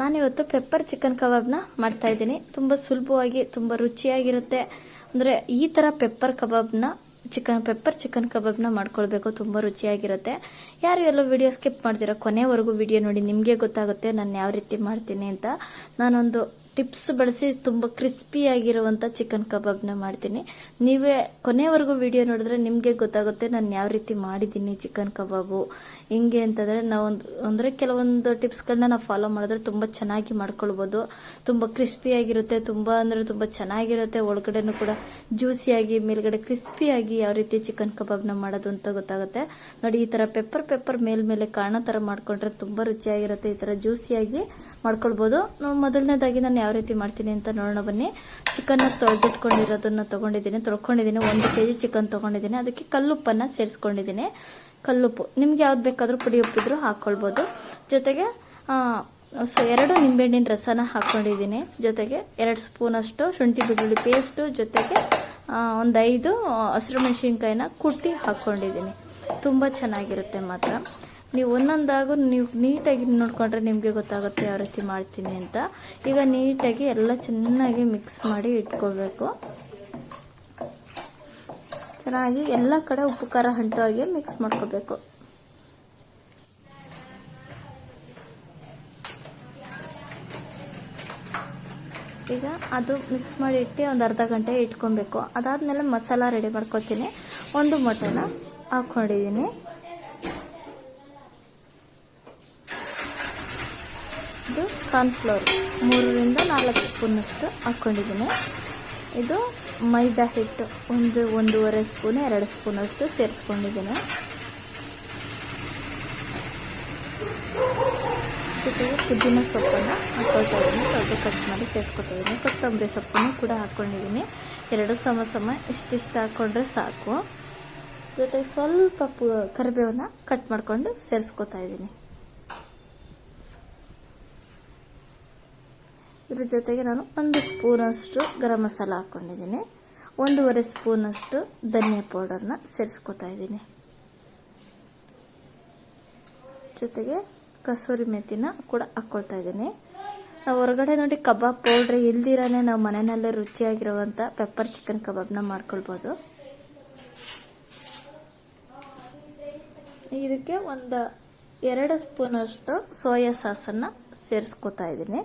ನಾನಿವತ್ತು pepper chicken ಕಬಾಬ್ನ ಮಾಡ್ತಾ ಇದ್ದೀನಿ. ತುಂಬ ಸುಲಭವಾಗಿ, ತುಂಬ ರುಚಿಯಾಗಿರುತ್ತೆ. ಅಂದರೆ ಈ ಥರ ಪೆಪ್ಪರ್ ಕಬಾಬ್ನ ಚಿಕನ್ ಪೆಪ್ಪರ್ ಚಿಕನ್ ಕಬಾಬ್ನ ಮಾಡ್ಕೊಳ್ಬೇಕು. ತುಂಬ ರುಚಿಯಾಗಿರುತ್ತೆ. ಯಾರು ಎಲ್ಲೋ ವಿಡಿಯೋ ಸ್ಕಿಪ್ ಮಾಡ್ತೀರಾ ಕೊನೆವರೆಗೂ ವಿಡಿಯೋ ನೋಡಿ, ನಿಮಗೆ ಗೊತ್ತಾಗುತ್ತೆ ನಾನು ಯಾವ ರೀತಿ ಮಾಡ್ತೀನಿ ಅಂತ. ನಾನೊಂದು ಟಿಪ್ಸ್ ಬಳಸಿ ತುಂಬ ಕ್ರಿಸ್ಪಿಯಾಗಿರುವಂಥ ಚಿಕನ್ ಕಬಾಬ್ನ ಮಾಡ್ತೀನಿ. ನೀವೇ ಕೊನೆವರೆಗೂ ವಿಡಿಯೋ ನೋಡಿದ್ರೆ ನಿಮಗೆ ಗೊತ್ತಾಗುತ್ತೆ ನಾನು ಯಾವ ರೀತಿ ಮಾಡಿದ್ದೀನಿ ಚಿಕನ್ ಕಬಾಬು, ಹಿಂಗೆ ಅಂತಂದರೆ ನಾವೊಂದು ಅಂದರೆ ಕೆಲವೊಂದು ಟಿಪ್ಸ್ಗಳನ್ನ ನಾವು ಫಾಲೋ ಮಾಡಿದ್ರೆ ತುಂಬ ಚೆನ್ನಾಗಿ ಮಾಡ್ಕೊಳ್ಬೋದು. ತುಂಬ ಕ್ರಿಸ್ಪಿಯಾಗಿರುತ್ತೆ ತುಂಬ ಅಂದರೆ ತುಂಬ ಚೆನ್ನಾಗಿರುತ್ತೆ, ಒಳಗಡೆನೂ ಕೂಡ ಜ್ಯೂಸಿಯಾಗಿ ಮೇಲ್ಗಡೆ ಕ್ರಿಸ್ಪಿಯಾಗಿ ಯಾವ ರೀತಿ ಚಿಕನ್ ಕಬಾಬ್ನ ಮಾಡೋದು ಅಂತ ಗೊತ್ತಾಗುತ್ತೆ. ನೋಡಿ, ಈ ಥರ ಪೆಪ್ಪರ್ ಪೆಪ್ಪರ್ ಮೇಲ್ಮೇಲೆ ಕಾಣೋ ಥರ ಮಾಡ್ಕೊಂಡ್ರೆ ತುಂಬ ರುಚಿಯಾಗಿರುತ್ತೆ, ಈ ಥರ ಜ್ಯೂಸಿಯಾಗಿ ಮಾಡ್ಕೊಳ್ಬೋದು. ಮೊದಲನೇದಾಗಿ ನಾನು ಯಾವ ರೀತಿ ಮಾಡ್ತೀನಿ ಅಂತ ನೋಡೋಣ ಬನ್ನಿ. ಚಿಕನ್ನ ತೊಳೆದಿಟ್ಕೊಂಡಿರೋದನ್ನು ತೊಗೊಂಡಿದ್ದೀನಿ. ತೊಳ್ಕೊಂಡಿದ್ದೀನಿ. ಒಂದು ಕೆ ಜಿ ಚಿಕನ್ ತೊಗೊಂಡಿದ್ದೀನಿ. ಅದಕ್ಕೆ ಕಲ್ಲುಪ್ಪನ್ನು ಸೇರಿಸ್ಕೊಂಡಿದ್ದೀನಿ. ಕಲ್ಲುಪ್ಪು. ನಿಮ್ಗೆ ಯಾವ್ದು ಬೇಕಾದರೂ ಪುಡಿ ಉಪ್ಪಿದ್ರು ಹಾಕ್ಕೊಳ್ಬೋದು ಜೊತೆಗೆ ಸೊ ಎರಡು ನಿಂಬೆಹಣ್ಣಿನ ರಸನ ಹಾಕ್ಕೊಂಡಿದ್ದೀನಿ ಜೊತೆಗೆ ಎರಡು ಸ್ಪೂನಷ್ಟು ಶುಂಠಿ ಬೆಳ್ಳುಳ್ಳಿ ಪೇಸ್ಟು. ಜೊತೆಗೆ ಒಂದು ಐದು ಹಸಿರು ಮೆಣಸಿನ್ಕಾಯಿನ ಕುಟ್ಟಿ ಹಾಕ್ಕೊಂಡಿದ್ದೀನಿ ತುಂಬ ಚೆನ್ನಾಗಿರುತ್ತೆ ಮಾತ್ರ. ನೀವು ಒಂದೊಂದಾಗೂ ನೀವು ನೀಟಾಗಿ ನೋಡಿಕೊಂಡ್ರೆ ನಿಮಗೆ ಗೊತ್ತಾಗುತ್ತೆ ಯಾವ ರೀತಿ ಮಾಡ್ತೀನಿ ಅಂತ. ಈಗ ನೀಟಾಗಿ ಎಲ್ಲ ಚೆನ್ನಾಗಿ ಮಿಕ್ಸ್ ಮಾಡಿ ಇಟ್ಕೋಬೇಕು. ಚೆನ್ನಾಗಿ ಎಲ್ಲ ಕಡೆ ಉಪ್ಪು ಖಾರ ಹಾಗೆ ಮಿಕ್ಸ್ ಮಾಡ್ಕೋಬೇಕು. ಈಗ ಅದು ಮಿಕ್ಸ್ ಮಾಡಿ ಇಟ್ಟು ಒಂದು ಅರ್ಧ ಗಂಟೆ ಇಟ್ಕೊಬೇಕು. ಅದಾದಮೇಲೆ ಮಸಾಲ ರೆಡಿ ಮಾಡ್ಕೊತೀನಿ. ಒಂದು ಮೊಟ್ಟೆನ ಹಾಕ್ಕೊಂಡಿದ್ದೀನಿ ಇದು ಕಾರ್ನ್ಫ್ಲೋರ್ ಮೂರರಿಂದ ನಾಲ್ಕು ಸ್ಪೂನಷ್ಟು ಹಾಕ್ಕೊಂಡಿದ್ದೀನಿ. ಇದು ಮೈದಾ ಹಿಟ್ಟು ಒಂದು ಒಂದೂವರೆ ಸ್ಪೂನ್, ಎರಡು ಸ್ಪೂನಷ್ಟು ಸೇರಿಸ್ಕೊಂಡಿದ್ದೀನಿ. ಜೊತೆಗೆ ಪುದೀನ ಸೊಪ್ಪನ್ನು ಹಾಕ್ಕೊಳ್ತಾ ಇದ್ದೀನಿ. ಸ್ವಲ್ಪ ಕಟ್ ಮಾಡಿ ಸೇರಿಸ್ಕೊತಾ ಇದ್ದೀನಿ. ಕೊತ್ತಂಬರಿ ಸೊಪ್ಪನ್ನು ಕೂಡ ಹಾಕ್ಕೊಂಡಿದ್ದೀನಿ. ಎರಡು ಸಮ ಸಮ ಇಷ್ಟಿಷ್ಟು ಹಾಕ್ಕೊಂಡ್ರೆ ಸಾಕು. ಜೊತೆಗೆ ಸ್ವಲ್ಪ ಕರಿಬೇವನ್ನ ಕಟ್ ಮಾಡಿಕೊಂಡು ಸೇರಿಸ್ಕೊತಾ ಇದ್ದೀನಿ. ಇದ್ರ ಜೊತೆಗೆ ನಾನು ಒಂದು ಸ್ಪೂನಷ್ಟು ಗರಂ ಮಸಾಲ ಹಾಕ್ಕೊಂಡಿದ್ದೀನಿ. ಒಂದೂವರೆ ಸ್ಪೂನಷ್ಟು ಧನಿಯಾ ಪೌಡರ್ನ ಸೇರಿಸ್ಕೊತಾ ಇದ್ದೀನಿ. ಜೊತೆಗೆ ಕಸೂರಿ ಮೆಥಿನ ಕೂಡ ಹಾಕ್ಕೊಳ್ತಾ ಇದ್ದೀನಿ. ನಾವು ಹೊರಗಡೆ ನೋಡಿ ಕಬಾಬ್ ಪೌಡ್ರ್ ಇಲ್ದಿರಾನೆ ನಾವು ಮನೆಯಲ್ಲೇ ರುಚಿಯಾಗಿರುವಂಥ ಪೆಪ್ಪರ್ ಚಿಕನ್ ಕಬಾಬ್ನ ಮಾಡ್ಕೊಳ್ಬೋದು. ಇದಕ್ಕೆ ಒಂದು ಎರಡು ಸ್ಪೂನಷ್ಟು ಸೋಯಾ ಸಾಸನ್ನು ಸೇರಿಸ್ಕೊತಾ ಇದ್ದೀನಿ.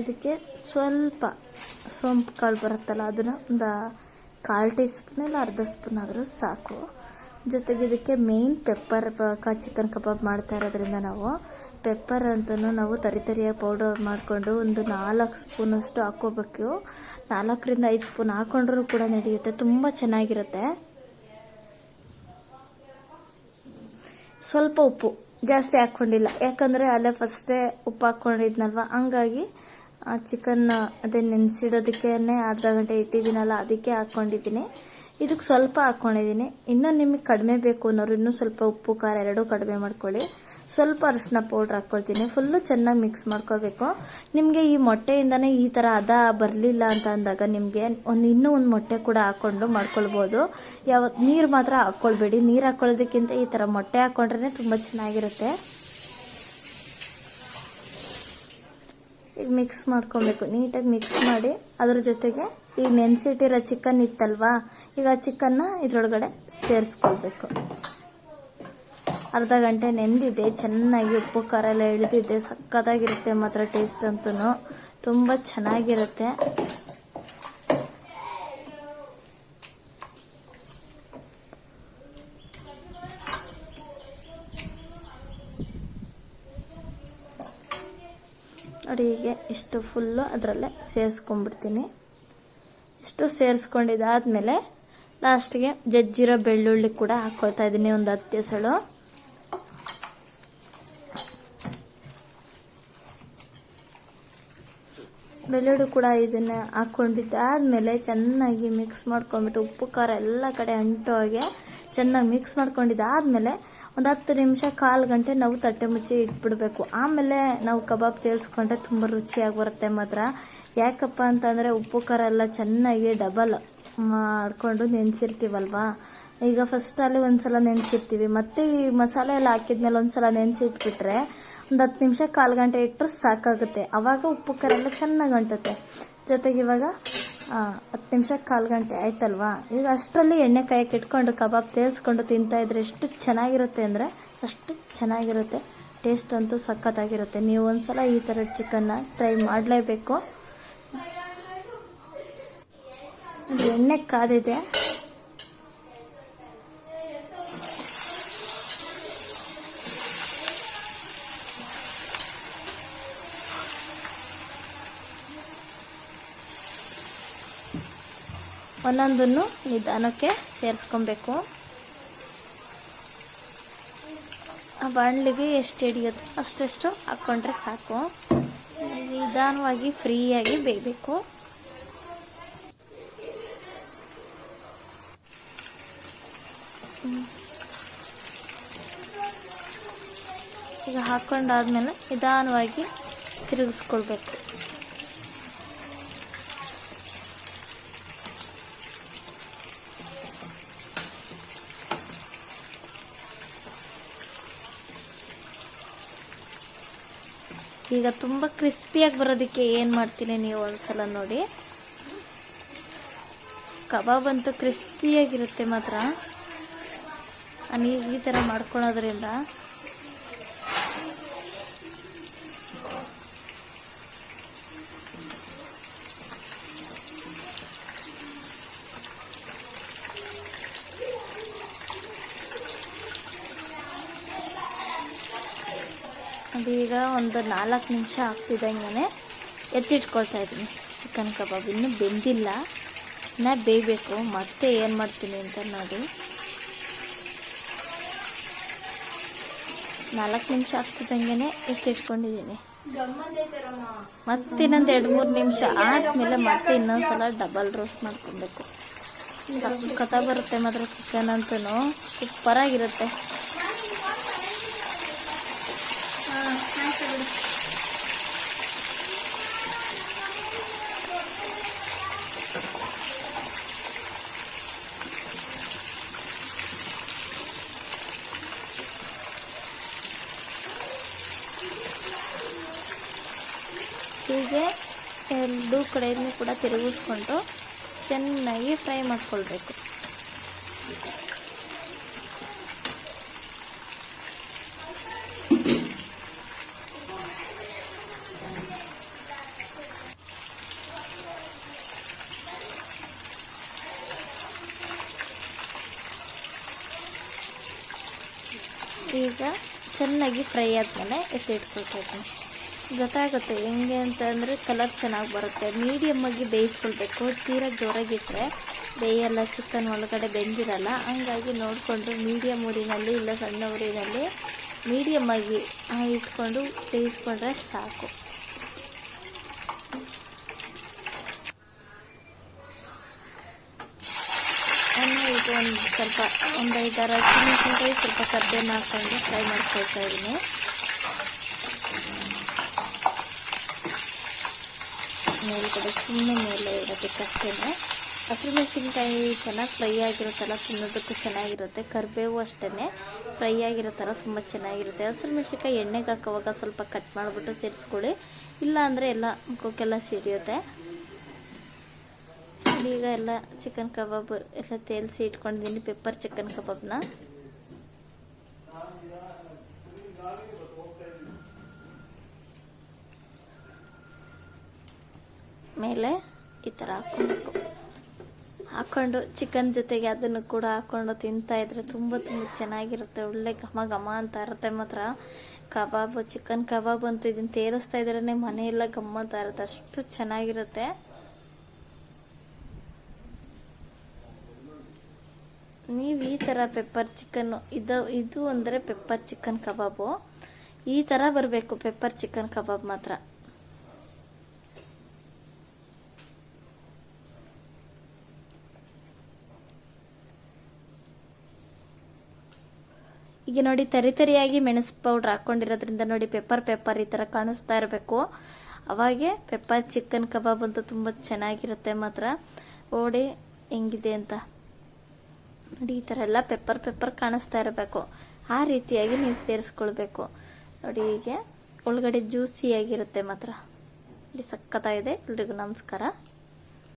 ಇದಕ್ಕೆ ಸ್ವಲ್ಪ ಸೋಂಪು ಕಾಳು ಬರುತ್ತಲ್ಲ, ಅದನ್ನು ಒಂದು ಕಾಲು ಟೀ ಸ್ಪೂನ್ ಇಲ್ಲ ಅರ್ಧ ಸ್ಪೂನ್ ಆದರೂ ಸಾಕು. ಜೊತೆಗೆ ಇದಕ್ಕೆ ಮೇಯ್ನ್ ಪೆಪ್ಪರ್ ಚಿಕನ್ ಕಬಾಬ್ ಮಾಡ್ತಾ ಇರೋದ್ರಿಂದ ನಾವು ಪೆಪ್ಪರ್ ಅಂತಲೂ ನಾವು ತರಿ ತರಿಯಾಗಿ ಪೌಡರ್ ಮಾಡಿಕೊಂಡು ಒಂದು ನಾಲ್ಕು ಸ್ಪೂನಷ್ಟು ಹಾಕೋಬೇಕು ನಾಲ್ಕರಿಂದ ಐದು ಸ್ಪೂನ್ ಹಾಕೊಂಡ್ರೂ ಕೂಡ ನಡೆಯುತ್ತೆ, ತುಂಬ ಚೆನ್ನಾಗಿರುತ್ತೆ. ಸ್ವಲ್ಪ ಉಪ್ಪು ಜಾಸ್ತಿ ಹಾಕ್ಕೊಂಡಿಲ್ಲ, ಯಾಕಂದರೆ ಅಲ್ಲೇ ಫಸ್ಟೇ ಉಪ್ಪು ಹಾಕ್ಕೊಂಡಿದ್ನಲ್ವ, ಹಂಗಾಗಿ ಚಿಕನ್ ಅದೇ ನೆನೆಸಿಡೋದಕ್ಕೇನೆ ಅರ್ಧ ಗಂಟೆ ಇಟ್ಟಿದ್ದೀನಲ್ಲ, ಅದಕ್ಕೆ ಹಾಕ್ಕೊಂಡಿದ್ದೀನಿ. ಇದಕ್ಕೆ ಸ್ವಲ್ಪ ಹಾಕ್ಕೊಂಡಿದ್ದೀನಿ. ಇನ್ನೂ ನಿಮಗೆ ಕಡಿಮೆ ಬೇಕು ಅನ್ನೋರು ಇನ್ನೂ ಸ್ವಲ್ಪ ಉಪ್ಪು, ಖಾರ ಎರಡೂ ಕಡಿಮೆ ಮಾಡ್ಕೊಳ್ಳಿ. ಸ್ವಲ್ಪ ಅರಿಶಿನ ಪೌಡ್ರ್ ಹಾಕ್ಕೊಳ್ತೀನಿ. ಫುಲ್ಲು ಚೆನ್ನಾಗಿ ಮಿಕ್ಸ್ ಮಾಡ್ಕೋಬೇಕು. ನಿಮಗೆ ಈ ಮೊಟ್ಟೆಯಿಂದನೇ ಈ ಥರ ಅದ ಬರಲಿಲ್ಲ ಅಂತ ಅಂದಾಗ ನಿಮಗೆ ಒಂದು ಇನ್ನೂ ಒಂದು ಮೊಟ್ಟೆ ಕೂಡ ಹಾಕ್ಕೊಂಡು ಮಾಡ್ಕೊಳ್ಬೋದು. ಯಾವ ನೀರು ಮಾತ್ರ ಹಾಕ್ಕೊಳ್ಬೇಡಿ. ನೀರು ಹಾಕ್ಕೊಳ್ಳೋದಕ್ಕಿಂತ ಈ ಥರ ಮೊಟ್ಟೆ ಹಾಕ್ಕೊಂಡ್ರೆ ತುಂಬ ಚೆನ್ನಾಗಿರುತ್ತೆ. ಈಗ ಮಿಕ್ಸ್ ಮಾಡ್ಕೊಬೇಕು. ನೀಟಾಗಿ ಮಿಕ್ಸ್ ಮಾಡಿ ಅದ್ರ ಜೊತೆಗೆ ಈಗ ನೆನೆಸಿಟ್ಟಿರೋ ಚಿಕನ್ ಇತ್ತಲ್ವಾ, ಈಗ ಆ ಚಿಕನ್ನ ಇದ್ರೊಳಗಡೆ ಸೇರಿಸ್ಕೊಳ್ಬೇಕು. ಅರ್ಧ ಗಂಟೆ ನೆಂದಿದೆ, ಚೆನ್ನಾಗಿ ಉಪ್ಪು, ಖಾರ ಎಲ್ಲ ಇಳಿದಿದೆ ಸಕ್ಕತ್ತಾಗಿರುತ್ತೆ ಮಾತ್ರ ಟೇಸ್ಟ್ ಅಂತೂ ತುಂಬ ಚೆನ್ನಾಗಿರುತ್ತೆ ನೋಡಿ ಹೀಗೆ ಇಷ್ಟು ಫುಲ್ಲು ಅದರಲ್ಲೇ ಸೇರಿಸ್ಕೊಂಡ್ಬಿಡ್ತೀನಿ. ಇಷ್ಟು ಸೇರಿಸ್ಕೊಂಡಿದ್ದಾದಮೇಲೆ ಲಾಸ್ಟಿಗೆ ಜಜ್ಜಿರೋ ಬೆಳ್ಳುಳ್ಳಿ ಕೂಡ ಹಾಕ್ಕೊಳ್ತಾ ಇದ್ದೀನಿ ಒಂದು ಹತ್ತು ಎಸಳು ಬೆಳ್ಳುಳ್ಳಿ ಕೂಡ ಇದನ್ನ ಹಾಕ್ಕೊಂಡಿದ್ದಾದ್ಮೇಲೆ ಚೆನ್ನಾಗಿ ಮಿಕ್ಸ್ ಮಾಡ್ಕೊಂಡ್ಬಿಟ್ಟು ಉಪ್ಪು ಖಾರ ಎಲ್ಲ ಕಡೆ ಅಂಟೋ ಹಾಗೆ ಚೆನ್ನಾಗಿ ಮಿಕ್ಸ್ ಮಾಡ್ಕೊಂಡಿದ್ದಾದ್ಮೇಲೆ ಒಂದು ಹತ್ತು ನಿಮಿಷ ಕಾಲು ಗಂಟೆ ನಾವು ತಟ್ಟೆ ಮುಚ್ಚಿ ಇಟ್ಬಿಡಬೇಕು. ಆಮೇಲೆ ನಾವು ಕಬಾಬ್ ತೇಲ್ಸ್ಕೊಂಡ್ರೆ ತುಂಬ ರುಚಿಯಾಗಿ ಬರುತ್ತೆ ಮಾತ್ರ. ಯಾಕಪ್ಪ ಅಂತಂದರೆ ಉಪ್ಪು, ಖಾರ ಎಲ್ಲ ಚೆನ್ನಾಗಿ ಡಬಲ್ ಮಾಡಿಕೊಂಡು ನೆನೆಸಿರ್ತೀವಲ್ವಾ? ಈಗ ಫಸ್ಟಲ್ಲಿ ಒಂದ್ಸಲ ನೆನೆಸಿರ್ತೀವಿ. ಮತ್ತೆ ಈ ಮಸಾಲೆ ಎಲ್ಲ ಹಾಕಿದ್ಮೇಲೆ ಒಂದ್ಸಲ ನೆನೆಸಿ ಇಟ್ಬಿಟ್ರೆ ಒಂದು ಹತ್ತು ನಿಮಿಷ ಕಾಲು ಗಂಟೆ ಇಟ್ಟರು ಸಾಕಾಗುತ್ತೆ. ಆವಾಗ ಉಪ್ಪು, ಖಾರ ಎಲ್ಲ ಚೆನ್ನಾಗಿ ಅಂಟುತ್ತೆ. ಜೊತೆಗೆ ಇವಾಗ ಹತ್ತು ನಿಮಿಷ ಕಾಲು ಗಂಟೆ ಆಯ್ತಲ್ವಾ? ಈಗ ಅಷ್ಟರಲ್ಲಿ ಎಣ್ಣೆ ಕಾಯಕ್ಕೆ ಇಟ್ಕೊಂಡು ಕಬಾಬ್ ತೇಲ್ಸ್ಕೊಂಡು ತಿಂತಾ ಇದ್ರೆ ಎಷ್ಟು ಚೆನ್ನಾಗಿರುತ್ತೆ ಅಂದರೆ ಅಷ್ಟು ಚೆನ್ನಾಗಿರುತ್ತೆ. ಟೇಸ್ಟ್ ಅಂತೂ ಸಖತ್ತಾಗಿರುತ್ತೆ. ನೀವು ಒಂದ್ಸಲ ಈ ಥರ ಚಿಕನ್ನ ಟ್ರೈ ಮಾಡಲೇಬೇಕು. ಎಣ್ಣೆ ಕಾದಿದೆ. ಒಂದೊಂದನ್ನು ನಿಧಾನಕ್ಕೆ ಸೇರಿಸ್ಕೊಬೇಕು. ಆ ಬಾಣಲಿಗೆ ಎಷ್ಟು ಹಿಡಿಯೋದು? ಅಷ್ಟೆಷ್ಟು ಹಾಕ್ಕೊಂಡ್ರೆ ಸಾಕು. ನಿಧಾನವಾಗಿ ಫ್ರೀಯಾಗಿ ಬೇಯಬೇಕು. ಈಗ ಹಾಕ್ಕೊಂಡಾದ್ಮೇಲೆ ನಿಧಾನವಾಗಿ ತಿರುಗಿಸ್ಕೊಳ್ಬೇಕು. ಈಗ ತುಂಬ ಕ್ರಿಸ್ಪಿಯಾಗಿ ಬರೋದಕ್ಕೆ ಏನು ಮಾಡ್ತೀನಿ ನೀವು ಒಂದ್ಸಲ ನೋಡಿ. ಕಬಾಬ್ ಅಂತೂ ಕ್ರಿಸ್ಪಿಯಾಗಿರುತ್ತೆ ಮಾತ್ರ. ನೀವು ಈ ಥರ ಮಾಡ್ಕೊಳೋದ್ರಿಂದ ಅದೀಗ ಒಂದು ನಾಲ್ಕು ನಿಮಿಷ ಆಗ್ತಿದ್ದಂಗೆ ಎತ್ತಿಟ್ಕೊಳ್ತಾ ಇದ್ದೀನಿ. ಚಿಕನ್ ಕಬಾಬ್ ಇನ್ನೂ ಬೆಂದಿಲ್ಲ. ನಾ ಬೇಯಬೇಕು. ಮತ್ತೆ ಏನು ಮಾಡ್ತೀನಿ ಅಂತ ನೋಡಿ. ನಾಲ್ಕು ನಿಮಿಷ ಆಗ್ತಿದ್ದಂಗೆ ಎತ್ತಿಟ್ಕೊಂಡಿದ್ದೀನಿ. ಮತ್ತೆ ಇನ್ನೊಂದು ಎರಡು ಮೂರು ನಿಮಿಷ ಆದಮೇಲೆ ಮತ್ತೆ ಇನ್ನೊಂದ್ಸಲ ಡಬಲ್ ರೋಸ್ಟ್ ಮಾಡ್ಕೊಬೇಕು. ಕಥ ಬರುತ್ತೆ ಮಾತ್ರ ಚಿಕನ್ ಅಂತೂ. ಸೂಪರಾಗಿರುತ್ತೆ. ಹೀಗೆ ಎರಡು ಕಡೆಯೂ ಕೂಡ ತಿರುಗಿಸ್ಕೊಂಡು ಚೆನ್ನಾಗಿ ಫ್ರೈ ಮಾಡ್ಕೊಳ್ಬೇಕು. ಈಗ ಚೆನ್ನಾಗಿ ಫ್ರೈ ಆದಮೇಲೆ ಎತ್ತಿಟ್ಕೊಳ್ಬೇಕು ಗೊತ್ತಾಗುತ್ತೆ ಹೆಂಗೆ ಅಂತಂದರೆ ಕಲರ್ ಚೆನ್ನಾಗಿ ಬರುತ್ತೆ. ಮೀಡಿಯಮ್ಮಾಗಿ ಬೇಯಿಸ್ಕೊಳ್ಬೇಕು. ತೀರಾ ಜೋರಾಗಿಟ್ಟರೆ ಬೇಯಲ್ಲ, ಚಿಕನ್ ಒಳಗಡೆ ಬೆಂದಿರಲ್ಲ. ಹಂಗಾಗಿ ನೋಡಿಕೊಂಡು ಮೀಡಿಯಮ್ ಊರಿನಲ್ಲಿ ಇಲ್ಲ ಸಣ್ಣ ಊರಿನಲ್ಲಿ ಮೀಡಿಯಮ್ಮಾಗಿ ಇಟ್ಕೊಂಡು ಬೇಯಿಸ್ಕೊಂಡ್ರೆ ಸಾಕು. ಇದು ಒಂದು ಸ್ವಲ್ಪ, ಒಂದು ಐದಾರು ಸ್ವಲ್ಪ ಕಬ್ಬೆ ಹಾಕ್ಕೊಂಡು ಫ್ರೈ ಮಾಡ್ಕೊಳ್ತಾ ಇದ್ದೀನಿ. ಮೇಲ್ಗಡೆ ಸುಮ್ಮನೆ ಮೇಲೆ ಇಡೋದಕ್ಕಷ್ಟೇ ಹಸಿಮೆಣಸಿನ್ಕಾಯಿ ಚೆನ್ನಾಗಿ ಫ್ರೈ ಆಗಿರುತ್ತಲ್ಲ ತಿನ್ನೋದಕ್ಕೂ ಚೆನ್ನಾಗಿರುತ್ತೆ. ಕರಿಬೇವು ಅಷ್ಟೇ ಫ್ರೈ ಆಗಿರೋ ಥರ ತುಂಬ ಚೆನ್ನಾಗಿರುತ್ತೆ. ಹಸಿರು ಮೆಣಸಿನ್ಕಾಯಿ ಎಣ್ಣೆಗೆ ಹಾಕೋವಾಗ ಸ್ವಲ್ಪ ಕಟ್ ಮಾಡಿಬಿಟ್ಟು ಸೇರಿಸ್ಕೊಳ್ಳಿ. ಇಲ್ಲ ಅಂದರೆ ಎಲ್ಲ ಮುಖಕ್ಕೆಲ್ಲ ಸಿಡಿಯುತ್ತೆ. ಈಗ ಎಲ್ಲ ಚಿಕನ್ ಕಬಾಬ್, ಎಲ್ಲ ತೇಲ್ಸಿ ಇಟ್ಕೊಂಡಿದ್ದೀನಿ ಪೆಪ್ಪರ್ ಚಿಕನ್ ಕಬಾಬ್ನ. ಮೇಲೆ ಈ ಥರ ಹಾಕ್ಕೊಬೇಕು. ಹಾಕ್ಕೊಂಡು ಚಿಕನ್ ಜೊತೆಗೆ ಅದನ್ನು ಕೂಡ ಹಾಕ್ಕೊಂಡು ತಿಂತಾ ಇದ್ರೆ ತುಂಬ ತುಂಬ ಚೆನ್ನಾಗಿರುತ್ತೆ. ಒಳ್ಳೆ ಘಮ ಘಮ ಅಂತ ಇರುತ್ತೆ ಮಾತ್ರ. ಕಬಾಬು, ಚಿಕನ್ ಕಬಾಬ್ ಅಂತ ಇದನ್ನು ತೇರಿಸ್ತಾ ಇದ್ರೇ ಮನೆಯೆಲ್ಲ ಗಮ್ಮತ್ತ ಇರುತ್ತೆ. ಅಷ್ಟು ಚೆನ್ನಾಗಿರುತ್ತೆ. ನೀವು ಈ ಥರ ಪೆಪ್ಪರ್ ಚಿಕನ್ನು, ಇದು ಇದು ಅಂದರೆ ಪೆಪ್ಪರ್ ಚಿಕನ್ ಕಬಾಬು. ಈ ಥರ ಬರಬೇಕು ಪೆಪ್ಪರ್ ಚಿಕನ್ ಕಬಾಬ್ ಮಾತ್ರ. ಈಗ ನೋಡಿ ತರಿ ತರಿಯಾಗಿ ಮೆಣಸು ಪೌಡ್ರ್ ಹಾಕೊಂಡಿರೋದ್ರಿಂದ ನೋಡಿ ಪೆಪ್ಪರ್ ಪೆಪ್ಪರ್ ಈ ಥರ ಕಾಣಿಸ್ತಾ ಇರಬೇಕು. ಅವಾಗೆ ಪೆಪ್ಪರ್ ಚಿಕನ್ ಕಬಾಬ್ ಅಂತೂ ತುಂಬ ಚೆನ್ನಾಗಿರುತ್ತೆ ಮಾತ್ರ. ಓಡಿ ಹೆಂಗಿದೆ ಅಂತ. ನೋಡಿ ಈ ಥರ ಎಲ್ಲ ಪೆಪ್ಪರ್ ಪೆಪ್ಪರ್ ಕಾಣಿಸ್ತಾ ಇರಬೇಕು. ಆ ರೀತಿಯಾಗಿ ನೀವು ಸೇರಿಸ್ಕೊಳ್ಬೇಕು. ನೋಡಿ ಹೀಗೆ ಒಳಗಡೆ ಜ್ಯೂಸಿಯಾಗಿರುತ್ತೆ ಮಾತ್ರ. ನೋಡಿ ಸಕ್ಕತ್ತಾಗಿದೆ ಎಲ್ರಿಗೂ ನಮಸ್ಕಾರ.